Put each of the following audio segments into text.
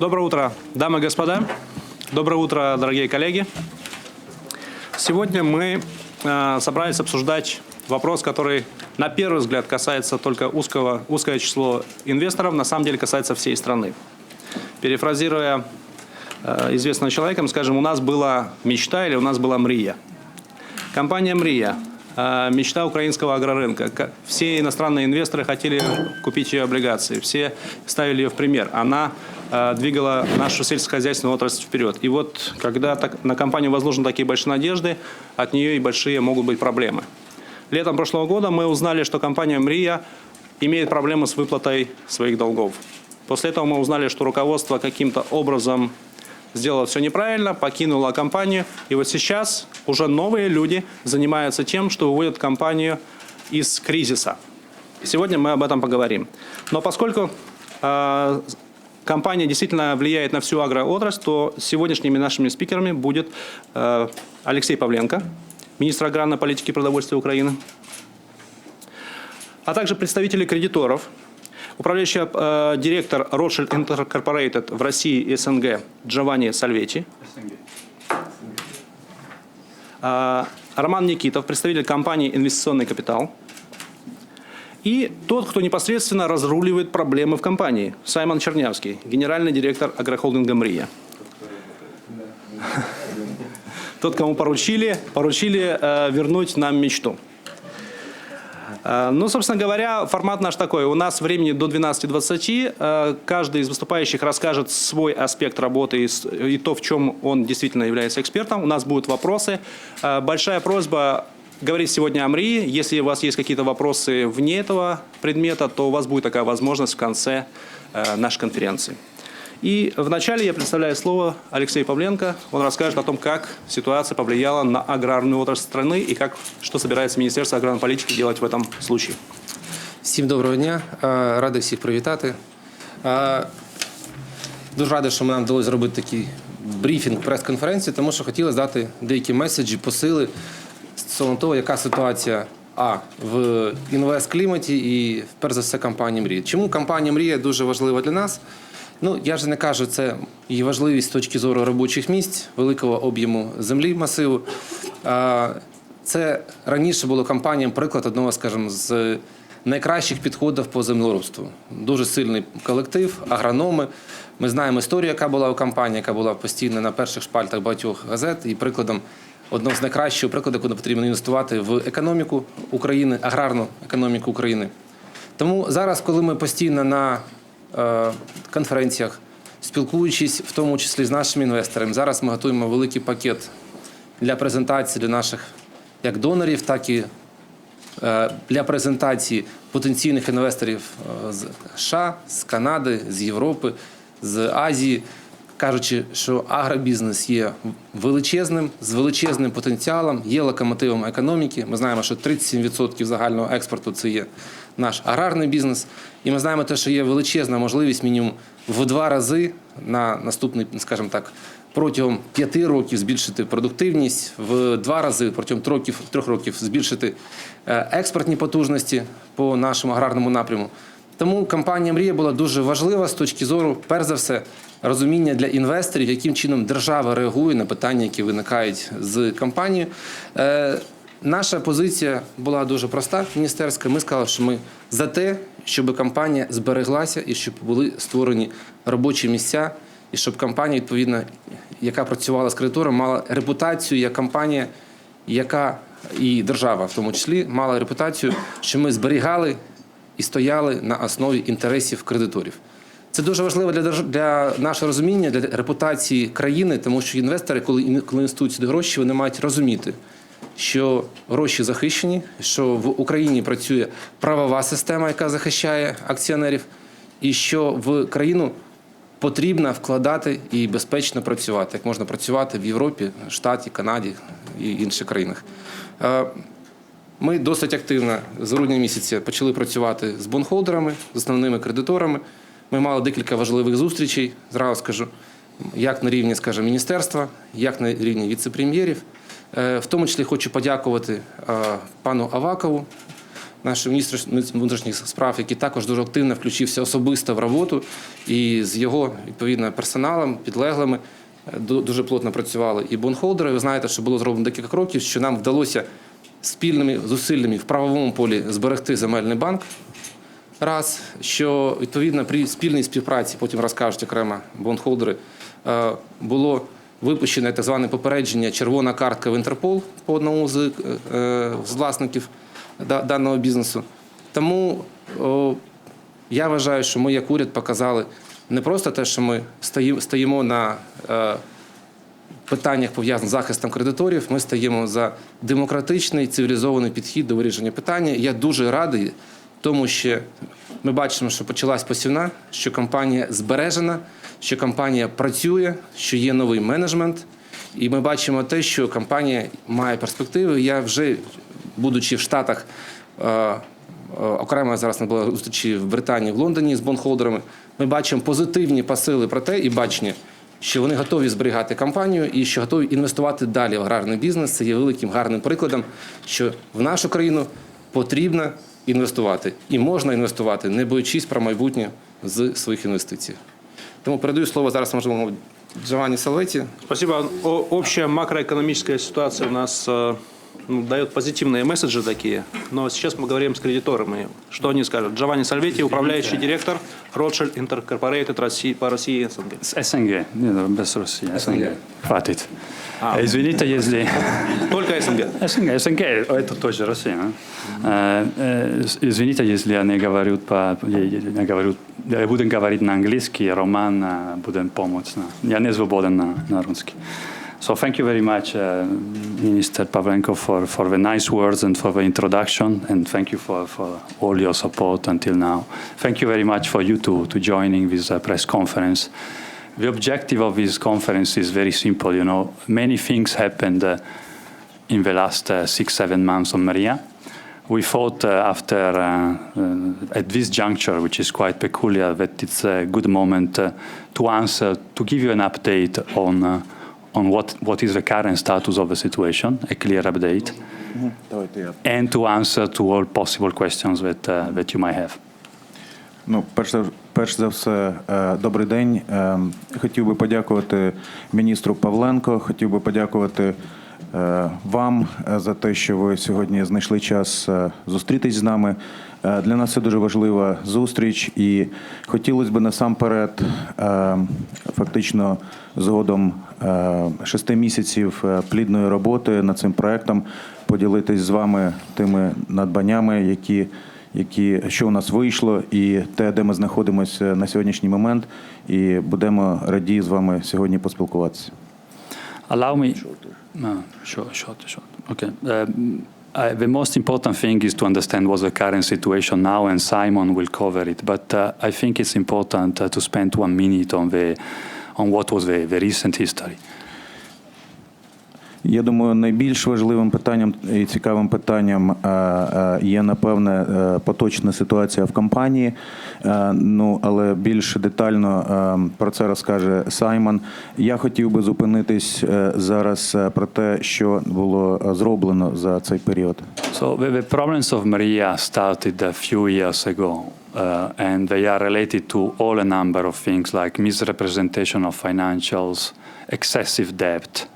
Доброе утро, дамы и господа. Доброе утро, дорогие коллеги. Сегодня мы э, собрались обсуждать вопрос, который на первый взгляд касается только узкого, узкое число инвесторов, на самом деле касается всей страны. Перефразируя э, известного человека, скажем, у нас была мечта или у нас была мрия. Компания «Мрия» э, мечта украинского агрорынка. Ка- Все иностранные инвесторы хотели купить ее облигации, все ставили ее в пример. Она двигала нашу сельскохозяйственную отрасль вперед. И вот, когда так- на компанию возложены такие большие надежды, от нее и большие могут быть проблемы. Летом прошлого года мы узнали, что компания «Мрия» имеет проблемы с выплатой своих долгов. После этого мы узнали, что руководство каким-то образом сделала все неправильно, покинула компанию. И вот сейчас уже новые люди занимаются тем, что выводят компанию из кризиса. Сегодня мы об этом поговорим. Но поскольку э, компания действительно влияет на всю агроотрасль, то сегодняшними нашими спикерами будет э, Алексей Павленко, министр аграрной политики и продовольствия Украины, а также представители кредиторов, управляющий э, директор Rothschild Incorporated в России и СНГ Джованни Сальвети, э, Роман Никитов, представитель компании «Инвестиционный капитал», и тот, кто непосредственно разруливает проблемы в компании, Саймон Чернявский, генеральный директор агрохолдинга «Мрия». Тот, кому поручили, поручили э, вернуть нам мечту. Э, Ну, собственно говоря, формат наш такой. У нас времени до 12.20. Э, Каждый из выступающих расскажет свой аспект работы и то, в чем он действительно является экспертом. У нас будут вопросы. Э, Большая просьба говорить сегодня о МРИ. Если у вас есть какие-то вопросы вне этого предмета, то у вас будет такая возможность в конце э, нашей конференции. И вначале я представляю слово Алексею Павленко. Он расскажет о том, как ситуация повлияла на аграрную отрасль страны и как, что собирается Министерство аграрной политики делать в этом случае. Всім доброго дня. Е, Радий всіх привітати. Е, Дуже радий, що нам вдалося зробити такий брифінг прес-конференції, тому що хотіли дати деякі меседжі, посили стосовно того, яка ситуація а в інвест-кліматі і перш за все компанії Мрія. Чому компанія Мрія дуже важлива для нас? Ну, я ж не кажу, це її важливість з точки зору робочих місць, великого об'єму землі масиву. Це раніше було компаніям приклад одного, скажімо, з найкращих підходів по землеробству. Дуже сильний колектив, агрономи. Ми знаємо історію, яка була у компанії, яка була постійно на перших шпальтах багатьох газет, і прикладом одного з найкращих прикладів, куди потрібно інвестувати в економіку України, аграрну економіку України. Тому зараз, коли ми постійно на е, конференціях, спілкуючись в тому числі з нашими інвесторами, зараз ми готуємо великий пакет для презентації для наших як донорів, так і е, для презентації потенційних інвесторів е, з США, з Канади, з Європи, з Азії, кажучи, що агробізнес є величезним, з величезним потенціалом, є локомотивом економіки. Ми знаємо, що 37% загального експорту це є наш аграрний бізнес. І ми знаємо те, що є величезна можливість мінімум в два рази на наступний, скажімо так, протягом п'яти років збільшити продуктивність, в два рази протягом трьох трьох років збільшити е, експортні потужності по нашому аграрному напряму. Тому компанія Мрія була дуже важлива з точки зору, перш за все, розуміння для інвесторів, яким чином держава реагує на питання, які виникають з компанією. Е, Наша позиція була дуже проста, міністерська. Ми сказали, що ми за те, щоб компанія збереглася і щоб були створені робочі місця, і щоб компанія, відповідно, яка працювала з кредитором, мала репутацію як компанія, яка і держава, в тому числі, мала репутацію, що ми зберігали і стояли на основі інтересів кредиторів. Це дуже важливо для для нашого розуміння, для репутації країни, тому що інвестори, коли коли інвестують сюди гроші, вони мають розуміти, що гроші захищені, що в Україні працює правова система, яка захищає акціонерів, і що в країну потрібно вкладати і безпечно працювати, як можна працювати в Європі, Штаті, Канаді і інших країнах. Е, Ми досить активно з грудня місяця почали працювати з бонхолдерами, з основними кредиторами. Ми мали декілька важливих зустрічей, зразу скажу, як на рівні, скажімо, міністерства, як на рівні віце-прем'єрів. Е, В тому числі хочу подякувати е, пану Авакову, наш міністр внутрішніх справ, який також дуже активно включився особисто в роботу, і з його відповідно персоналом, підлеглими е, дуже плотно працювали. І бонхолдери, ви знаєте, що було зроблено декілька кроків, що нам вдалося спільними зусиллями в правовому полі зберегти земельний банк. Раз, що відповідно при спільній співпраці, потім розкажуть окремо бонхолдери, е, було випущене так зване попередження червона картка в Інтерпол по одному з, е, з власників даного бізнесу. Тому я вважаю, що ми як уряд показали не просто те, що ми стоїмо, на е, питаннях пов'язаних з захистом кредиторів. Ми стаємо за демократичний цивілізований підхід до вирішення питання. Я дуже радий, тому що ми бачимо, що почалась посівна, що компанія збережена, що компанія працює, що є новий менеджмент. І ми бачимо те, що компанія має перспективи. Я вже, будучи в Штатах, е, е, окремо зараз не було зустрічі в Британії, в Лондоні з бонхолдерами. Ми бачимо позитивні посили про те і бачення, що вони готові зберігати компанію і що готові інвестувати далі в аграрний бізнес. Це є великим гарним прикладом, що в нашу країну потрібно інвестувати і можна інвестувати, не боючись про майбутнє з своїх інвестицій. Тому передаю слово зараз можливо Джованні Салветі. Спасибо. обща общая макроэкономическая ситуация у нас э, ну, дает позитивные месседжи такие. Но сейчас мы говорим с кредиторами. Что они скажут? Джованни Сальветти, управляющий директор Rothschild Intercorporated России, по России и СНГ. С СНГ, не, да, без России, СНГ. Хватит. Извините, если... Только СНГ. СНГ, СНГ, это тоже Россия. а? Э, э, Извините, если я не говорю по... Я, говорю, я буду говорить на английский, Роман э, будет помочь. Я не свободен на, на русский. So thank you very much, uh, Minister Pavlenko, for, for the nice words and for the introduction, and thank you for, for all your support until now. Thank you very much for you to, to joining this uh, press conference. The objective of this conference is very simple. You know, many things happened uh, in the last uh, six, seven months on Maria. We thought uh, after, uh, at this juncture, which is quite peculiar, that it's a good moment to answer, to give you an update on, on what, what is the current status of the situation, a clear update, Давайте я. and to answer to all possible questions that, uh, that you might have. Ну, перш за, перш за все, е, добрий день. Е, Хотів би подякувати міністру Павленко. Хотів би подякувати е, Вам е, за те, що ви сьогодні знайшли час е, зустрітись з нами. Е, Для нас це дуже важлива зустріч, і хотілося б насамперед, е, фактично, згодом е, шести місяців е, плідної роботи над цим проектом поділитись з вами тими надбаннями, які які що у нас вийшло, і те, де ми знаходимося на сьогоднішній момент, і будемо раді з вами сьогодні поспілкуватися. Allow me. No, short, short, short. Okay. Um, I, the most important thing is to understand what's the current situation now, and Simon will cover it. But uh, I think it's important uh, to spend one minute on the on what was the, the recent history. Я думаю, найбільш важливим питанням і цікавим питанням е, е, є напевне е, поточна ситуація в компанії. Ну але більш детально про це розкаже Саймон. Я хотів би зупинитись зараз про те, що було зроблено за цей період. So the problems of Maria started a few years ago, uh, and they are related to all a number of things like misrepresentation of financials, excessive debt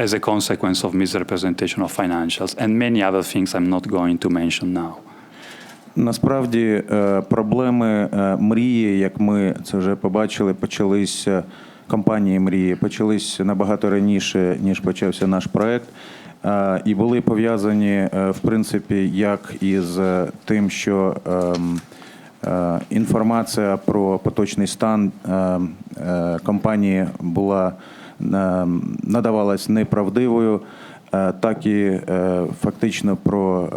as a consequence of misrepresentation of financials, and many other things I'm not going to mention now. Насправді е, проблеми е, мрії, як ми це вже побачили, почались е, компанії мрії, почались набагато раніше, ніж почався наш проект. І були пов'язані, в принципі, як із тим, що ем, інформація про поточний стан ем, компанії була надавалась неправдивою. Е, так і е, фактично про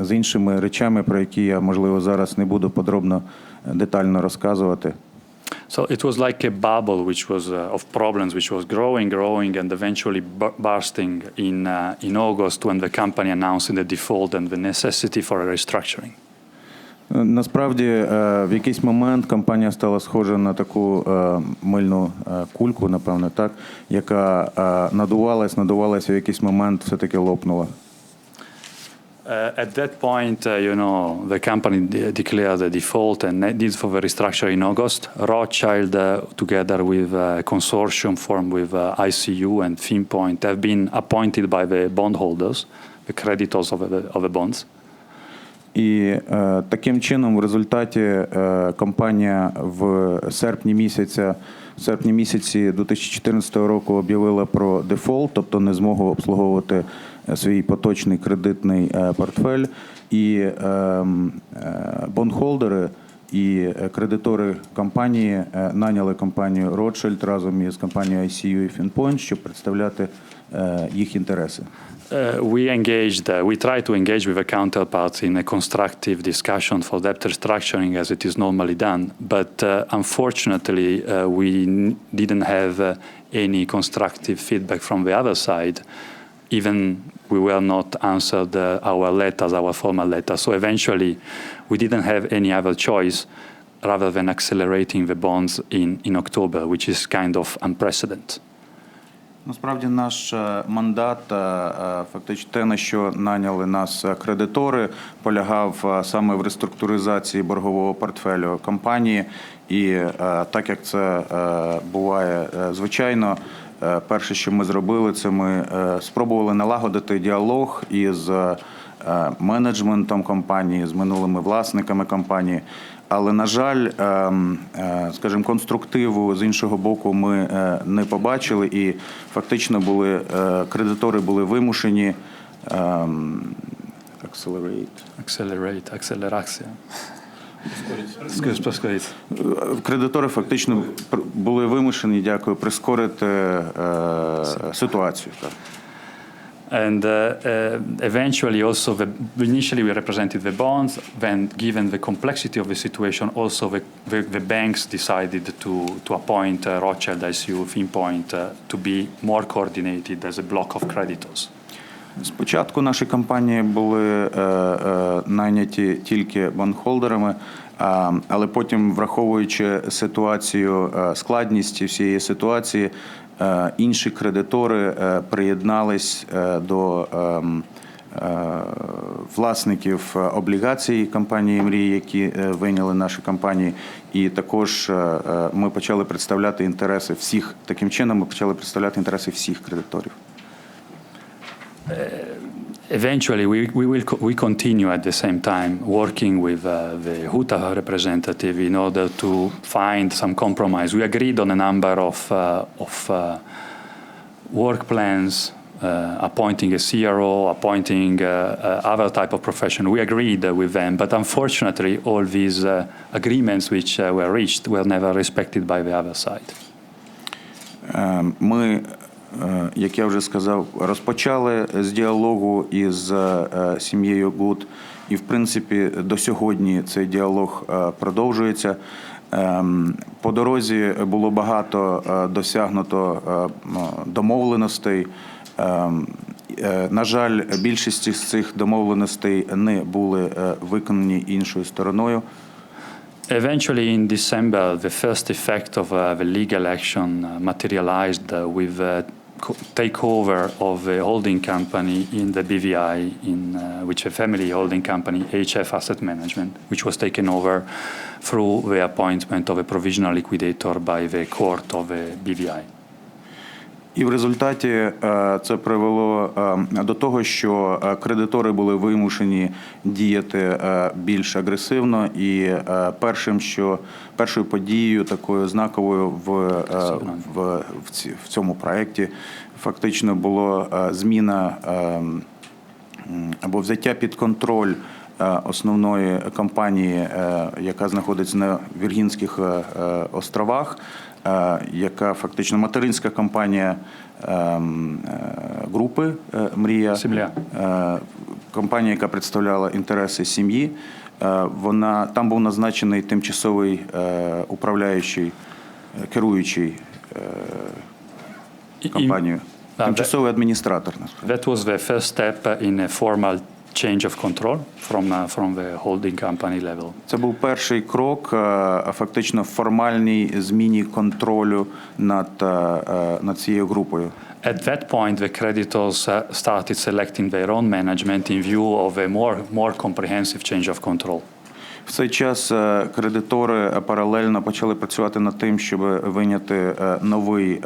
е, з іншими речами, про які я можливо зараз не буду подробно е, детально розказувати. So it was like a bubble which was uh, of problems, which was growing, growing, and eventually bu- bursting in uh, in August when the company announced the default and the necessity for a restructuring. Е, Насправді, е, в якийсь момент компанія стала схожа на таку е, мильну е, кульку, напевно, так, яка е, надувалась, надувалась, в якийсь момент все-таки лопнула. Uh, at that point, uh, you know, the company de- declared a default and needs for the restructure in August. Rothschild, uh, together with a consortium formed with uh, ICU and FinPoint, have been appointed by the bondholders, the creditors the, of the bonds. І е, таким чином, в результаті е, компанія в серпні місяця, в серпні місяці 2014 року об'явила про дефолт, тобто не змогу обслуговувати е, свій поточний кредитний е, портфель. І е, е, бондхолдери і е, кредитори компанії е, наняли компанію Rothschild разом із компанією ICU і FinPoint, щоб представляти е, їх інтереси. Uh, we engaged, uh, we tried to engage with the counterparts in a constructive discussion for debt restructuring as it is normally done. But uh, unfortunately, uh, we didn't have uh, any constructive feedback from the other side. Even we were not answered uh, our letters, our formal letters. So eventually, we didn't have any other choice rather than accelerating the bonds in, in October, which is kind of unprecedented. Насправді наш е, мандат, е, е, фактично те, на що наняли нас е, кредитори, полягав е, саме в реструктуризації боргового портфелю компанії. І е, так як це е, буває е, звичайно, е, перше, що ми зробили, це ми е, спробували налагодити діалог із е, менеджментом компанії, з минулими власниками компанії. Але на жаль, ем, е, скажімо, конструктиву з іншого боку ми е, не побачили, і фактично були е, кредитори були вимушені ем, accelerate. Accelerate, acceleracja. Скажіть. Е, Кредитори фактично пр- були вимушені, дякую, прискорити е, ситуацію. Так. And uh, uh, eventually, also, the, initially we represented the bonds. Then, given the complexity of the situation, also the, the, the banks decided to, to appoint uh, Rothschild ICU, FinPoint, uh, to be more coordinated as a block of creditors. Спочатку наші компанії були е, е, найняті тільки бонхолдерами, а, але потім, враховуючи ситуацію, е, складність всієї ситуації, інші кредитори приєднались до ем, власників облігацій компанії Мрії, які вийняли наші компанії, і також ми почали представляти інтереси всіх таким чином. Ми почали представляти інтереси всіх кредиторів. Uh, eventually we, we will co- we continue at the same time working with uh, the Huta representative in order to find some compromise. We agreed on a number of uh, of uh, work plans, uh, appointing a CRO, appointing uh, other type of profession. We agreed with them, but unfortunately, all these agreements which were reached were never respected by the other side. Um, Мы як я вже сказав, розпочали з діалогу із е, сім'єю Гуд, і в принципі до сьогодні цей діалог е, продовжується. Ем, По дорозі було багато е, досягнуто е, домовленостей. Ем, е, На жаль, більшість з цих домовленостей не були е, виконані іншою стороною. Eventually, in December, the first effect of uh, the legal action uh, materialized uh, with co- takeover of a holding company in the BVI, in uh, which a family holding company, HF Asset Management, which was taken over through the appointment of a provisional liquidator by the court of the BVI. І в результаті е, це привело е, до того, що е, кредитори були вимушені діяти більш агресивно. І першим, що першою подією, такою знаковою в, в, в, в цьому проєкті, фактично було е, зміна або взяття під контроль основної компанії, яка знаходиться на Віргінських островах, яка фактично материнська компанія е, м, е, групи е, Мрія. Сім'я. Е, Компанія, яка представляла інтереси сім'ї. Е, Вона там був назначений тимчасовий е, управляючий, е, керуючий е, компанією. Тимчасовий адміністратор. That was the first step in a formal change of control from, uh, from the holding company level. Це був перший крок, е, фактично формальній зміні контролю над, е, е, над цією групою. At that point, the creditors uh, started selecting their own management in view of a more, more comprehensive change of control. В цей час кредитори паралельно почали працювати над тим, щоб виняти новий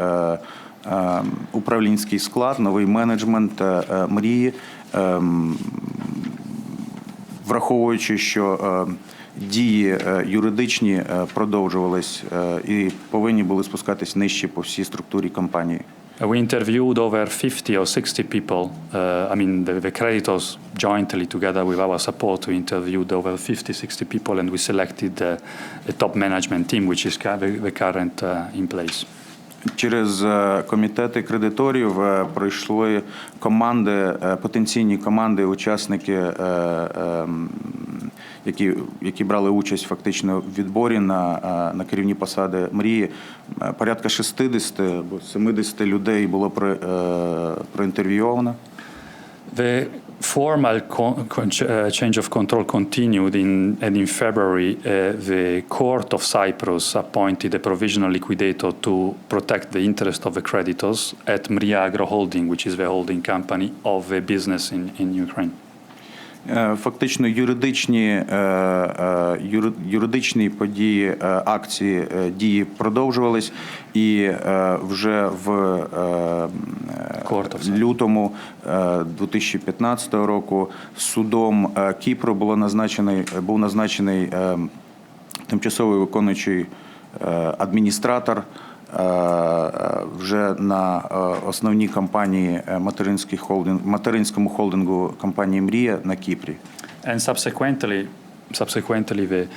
управлінський склад, новий менеджмент мрії, враховуючи, що е, дії е, юридичні е, продовжувались е, і повинні були спускатись нижче по всій структурі компанії. Uh, We interviewed over 50 or 60 people. Uh, I mean, the, the creditors jointly, together with our support, we interviewed over 50, 60 people, and we selected uh, a top management team, which is ca- the, the current uh, in place. Через е, комітети кредиторів е, пройшли команди, е, потенційні команди, учасники, е, е, м, які, які брали участь фактично в відборі на, на керівні посади мрії. Порядка 60 або 70 людей було про, е. The formal uh, change of control continued, in, and in February, uh, the Court of Cyprus appointed a provisional liquidator to protect the interest of the creditors at Mria Agro Holding, which is the holding company of the business in, in Ukraine. Е, Фактично юридичні, е, е, юридичні події, акції, дії продовжувались, і вже в лютому е, 2015 року судом Кіпру було назначений, був назначений тимчасовий виконуючий адміністратор вже на е, основній компанії е, материнський холдинг, материнському холдингу компанії Мрія на Кіпрі. And subsequently, subsequently the,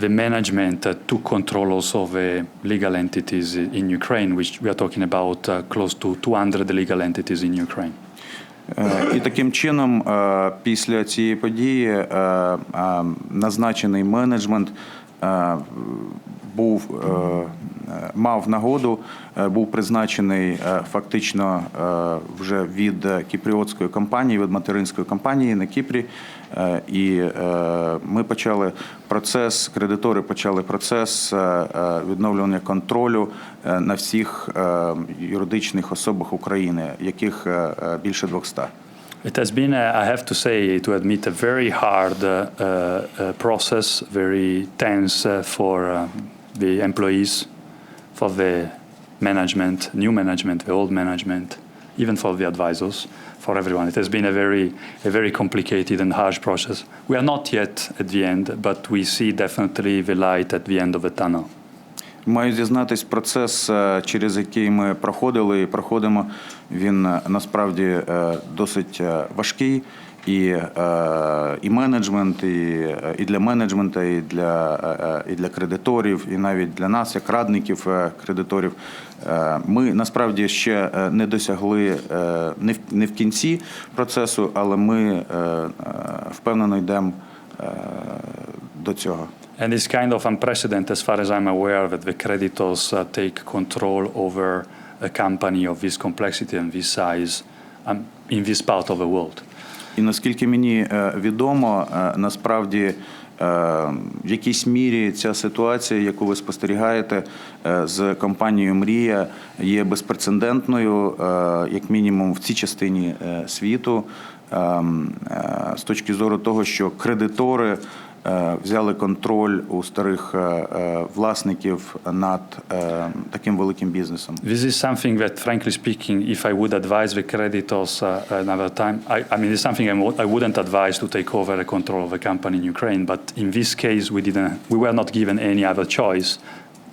the management uh, took control also of the legal entities in Ukraine, which we are talking about uh, close to 200 legal entities in Ukraine. Е, І таким чином, е, після цієї події е, е, назначений менеджмент е, був е, е, мав нагоду, е, був призначений е, фактично е, вже від е, кіпріотської компанії, від материнської компанії на Кіпрі. Е, І е, ми почали процес, кредитори почали процес е, е, відновлювання контролю е, на всіх е, юридичних особах України, яких е, е, більше 200. It has been, uh, I have to say, to admit, a very hard uh, uh, uh, process, very tense for uh, the employees, for the management, new management, the old management, even for the advisors, for everyone. It has been a very, a very complicated and harsh process. We are not yet at the end, but we see definitely the light at the end of the tunnel. Маю зізнатись, процес, е, через який ми проходили і проходимо, він е, насправді е, досить важкий. І, і менеджмент, і, і для менеджмента, і для, і для кредиторів, і навіть для нас, як радників кредиторів. Ми насправді ще не досягли не в, не в кінці процесу, але ми впевнено йдемо до цього. And it's kind of unprecedented, as far as I'm aware, that the creditors uh, take control over a company of this complexity and this size um, in this part of the world. І наскільки мені е, відомо, е, насправді е, в якійсь мірі ця ситуація, яку ви спостерігаєте з компанією Мрія, є безпрецедентною, як мінімум в цій частині світу, е, е, з точки зору того, що кредитори. е, Взяли контроль у старих е, е, власників над е, таким великим бізнесом. This is something that, frankly speaking, if I would advise the creditors uh, another time, I, I mean, it's something I, wo- I wouldn't advise to take over the control of the company in Ukraine. But in this case, we didn't, we were not given any other choice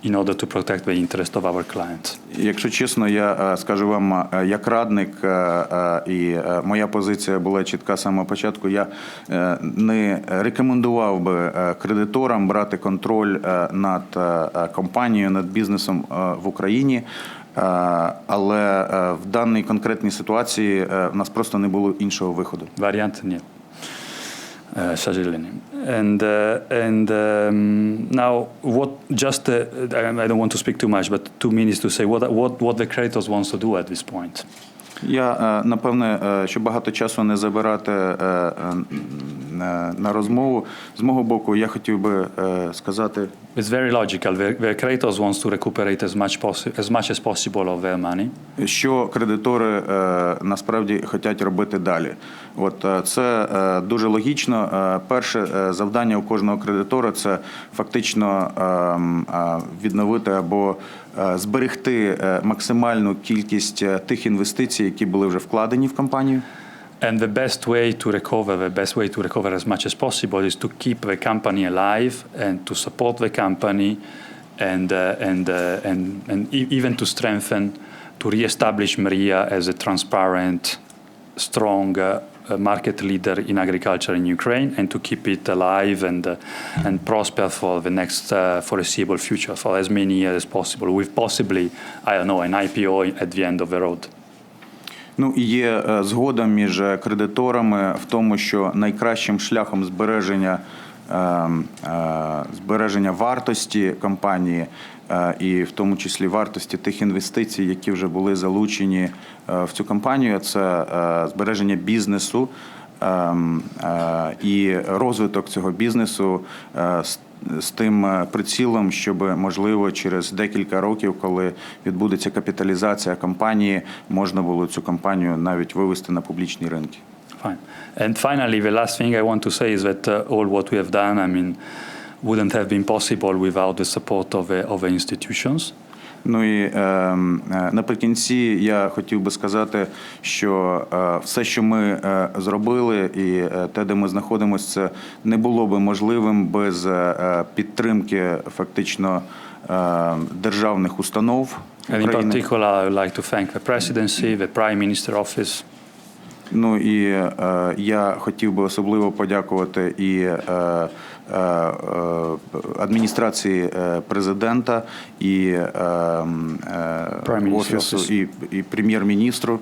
in order to protect the interest of our clients. Якщо чесно, я е, скажу вам, е, як радник, е, і моя позиція була чітка з самого початку. Я не рекомендував би кредиторам брати контроль над компанією, над бізнесом в Україні. Але в даній конкретній ситуації в нас просто не було іншого виходу. Variant, nie. uh, And uh, and um, now what? Just uh, I don't want to speak too much, but two minutes to say what what what the creditors wants to do at this point. Я е, напевне, е, щоб багато часу не забирати е, на- розмову. З мого боку, я хотів би сказати, It's very logical. The, creditors wants to recuperate as much, as much as possible of their money. що кредитори насправді хочуть робити далі. От це дуже логічно. Перше завдання у кожного кредитора це фактично е, м, е, відновити або зберегти е, максимальну кількість е, тих інвестицій, які були вже вкладені в компанію. And the best way to recover, the best way to recover as much as possible is to keep the company alive and to support the company and, uh, and, uh, and, and e- even to strengthen, to re-establish Maria as a transparent, strong uh, uh, market leader in agriculture in Ukraine and to keep it alive and, uh, and prosper for the next uh, foreseeable future, for as many years as possible, with possibly, I don't know, an IPO at the end of the road. Ну і є е, згода між е, кредиторами в тому, що найкращим шляхом збереження, е, е, збереження вартості компанії, е, і в тому числі вартості тих інвестицій, які вже були залучені е, в цю компанію, це е, збереження бізнесу. ем, е, І розвиток цього бізнесу е, з- тим е, прицілом, щоб можливо через декілька років, коли відбудеться капіталізація компанії, можна було цю компанію навіть вивести на публічні ринки. Fine. And finally, the last thing I want to say is that uh, all what we have done, I mean, wouldn't have been possible without the support of the, of institutions. Ну і е, е, наприкінці я хотів би сказати, що е, все, що ми е, зробили, і е, те, де ми знаходимося, це не було би можливим без е, підтримки фактично е, державних установ And in particular, I would like to thank the presidency, the prime minister office, Ну і е, я хотів би особливо подякувати і е, е, е, адміністрації е, президента, і е, м, е, Prime Minister's офісу, і, і прем'єр-міністру.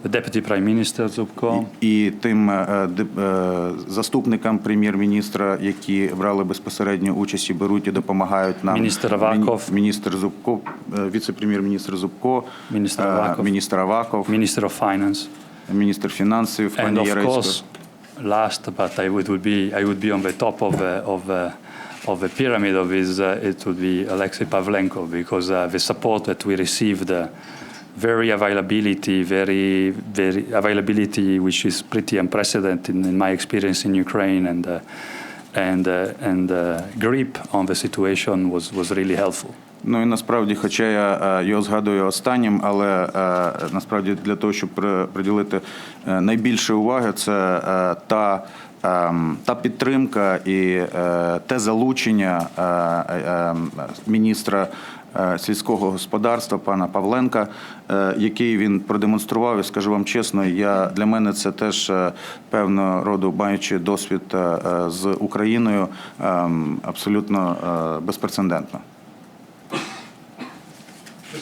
Zubko, І тим заступникам прем'єр-міністра, які брали безпосередню участь і беруть і допомагають нам. Міністр Аваков. Міністр Зубко, віце-прем'єр-міністр Зубко, Міністр Аваков. міністр Аваков, of finance, міністр фінансів, пані Яресько. Last but I would, would be I would be on the top of the of the of the pyramid of this. Uh, it would be Alexei Pavlenko because uh, the support that we received. Uh, very availability, very, very availability, which is pretty unprecedented in, in my experience in Ukraine, and uh, and uh, and uh, grip on the situation was was really helpful. Ну і насправді, хоча я е, його згадую останнім, але е, насправді для того, щоб приділити е, найбільше уваги, це та. ем, Та підтримка і те залучення е, е, міністра сільського господарства пана Павленка, який він продемонстрував, і скажу вам чесно, я для мене це теж певного роду маючи досвід з Україною, ем, абсолютно безпрецедентно.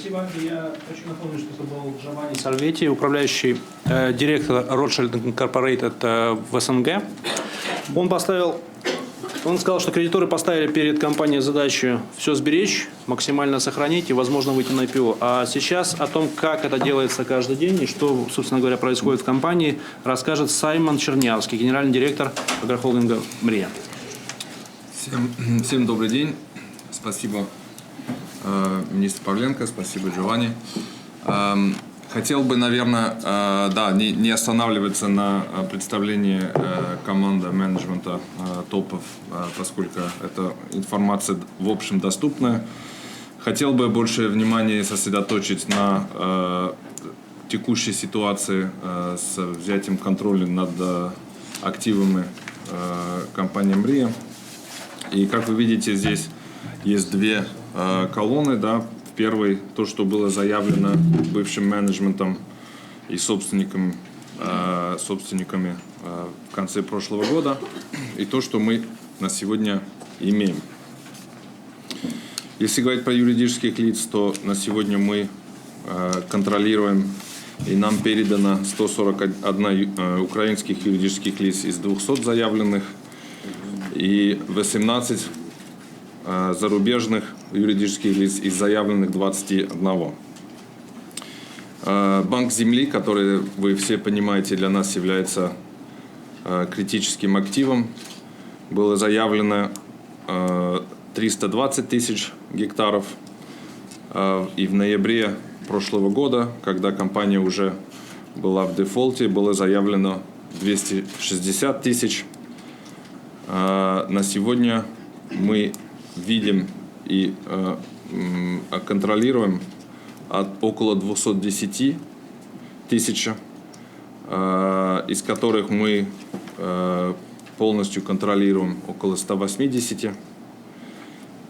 Спасибо. Я хочу напомнить, что это был Джованни Сальветти, управляющий э, директор Rothschild Incorporated э, в СНГ. Он поставил, он сказал, что кредиторы поставили перед компанией задачу все сберечь, максимально сохранить и, возможно, выйти на IPO. А сейчас о том, как это делается каждый день и что, собственно говоря, происходит в компании, расскажет Саймон Чернявский, генеральный директор агрохолдинга «Мрия». Всем, всем добрый день. Спасибо, министр Павленко, спасибо, Джованни. Эм, Хотел бы, наверное, э, да, не, останавливаться на э, представлении э, команды менеджмента э, топов, э, поскольку эта информация в общем доступна. Хотел бы больше внимания сосредоточить на э, текущей ситуации э, с взятием контроля над э, активами э, компании «Мрия». И как вы видите, здесь есть две э, колонны. Да. В первой то, что было заявлено бывшим менеджментом и собственником, э, собственниками э, в конце прошлого года, и то, что мы на сегодня имеем. Если говорить про юридических лиц, то на сегодня мы э, контролируем и нам передано 141 ю- э, украинских юридических лиц из 200 заявленных и 18 э, зарубежных юридических лиц из заявленных 21. Э, Банк земли, который, вы все понимаете, для нас является э, критическим активом, было заявлено э, 320 тысяч гектаров. Э, И в ноябре прошлого года, когда компания уже была в дефолте, было заявлено 260 тысяч. На сегодня мы видим и э, а, контролируем от около 210 тысяч, э, из которых мы э, полностью контролируем около 180,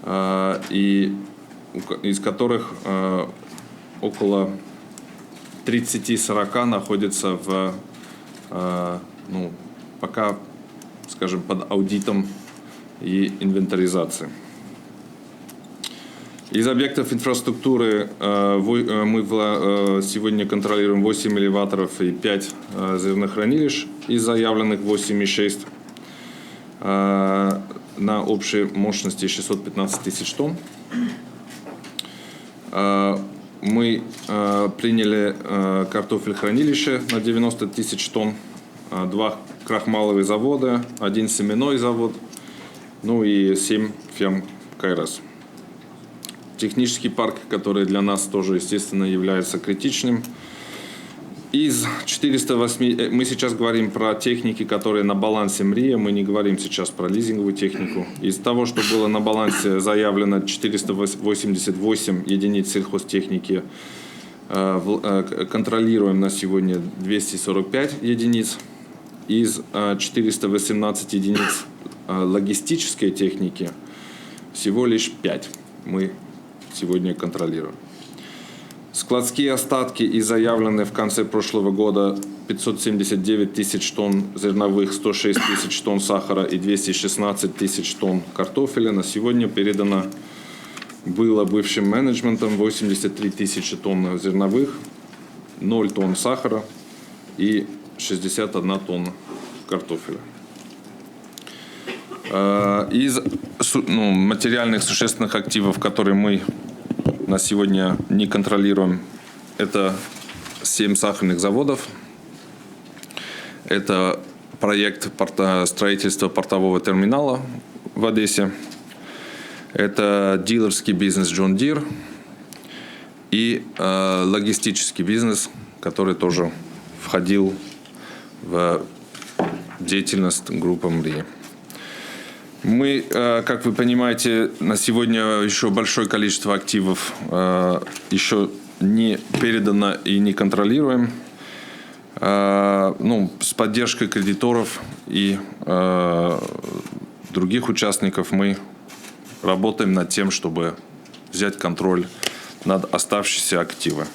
э, и из которых около 30-40 находятся в, ну, пока, скажем, под аудитом и инвентаризацией. Из объектов инфраструктуры э, э, мы э, сегодня контролируем 8 элеваторов и 5 э, зернохранилищ из заявленных 8,6 э, на общей мощности 615 тысяч тонн. Мы приняли э, картофель хранилище на 90 тысяч тонн, два крахмаловых завода, один семенной завод, ну и 7 ферм Кайрос. Технический парк, который для нас тоже, естественно, является критичным. Из 408, э, мы сейчас говорим про техники, которые на балансе МРИА, мы не говорим сейчас про лизинговую технику. Из того, что было на балансе заявлено 488 единиц сельхозтехники, э, э, контролируем на сегодня 245 единиц. Из э, 418 единиц логистической техники всего лишь 5 мы сегодня контролируем. Складские остатки и заявленные в конце прошлого года 579 тысяч тонн зерновых, 106 тысяч тонн сахара и 216 тысяч тонн картофеля на сегодня передано было бывшим менеджментом 83 тысячи тонн зерновых, 0 тонн сахара и 61 тонна картофеля. Э, Из ну, материальных существенных активов, которые мы на сегодня не контролируем, это 7 сахарных заводов, это проект порта- строительства портового терминала в Одессе, это дилерский бизнес John Deere и э, логистический бизнес, который тоже входил в деятельность группы МРИ. Мы, э, как вы понимаете, на сегодня еще большое количество активов э, еще не передано и не контролируем. Э, Ну, с поддержкой кредиторов и других участников мы работаем над тем, чтобы взять контроль над оставшиеся активы.